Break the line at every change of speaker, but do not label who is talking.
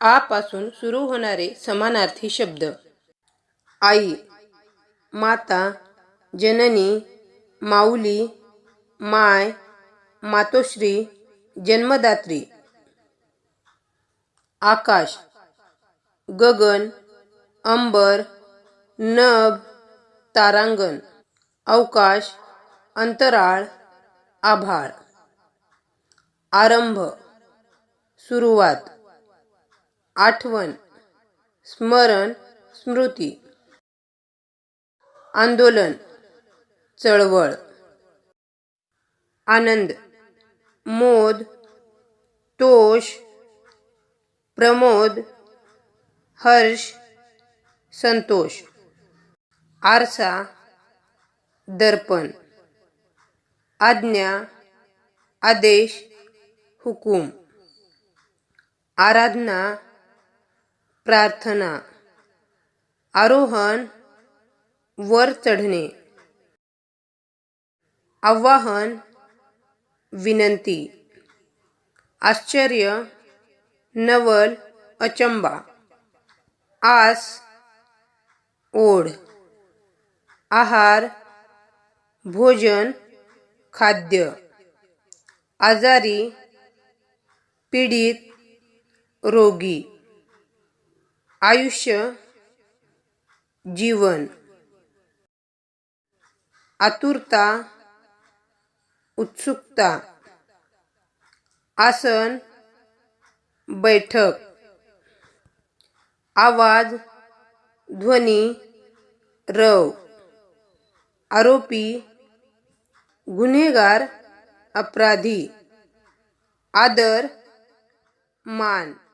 आपासून सुरू होणारे समानार्थी शब्द. आई माता जननी माऊली माय मातोश्री जन्मदात्री. आकाश गगन अंबर नभ तारांगण. अवकाश अंतराळ आभाळ. आरंभ सुरुवात. आठवण स्मरण स्मृती आंदोलन चळवळ आनंद मोद तोष प्रमोद हर्ष संतोष आरसा दर्पण आज्ञा आदेश हुकूम आराधना प्रार्थना. आरोहण वर चढणे. आवाहन विनंती. आश्चर्य नवल अचंबा. आस ओढ. आहार भोजन खाद्य. आजारी पीडित रोगी. आयुष्य जीवन. आतुरता उत्सुकता. आसन बैठक. आवाज ध्वनी रव. आरोपी गुन्हेगार अपराधी. आदर मान.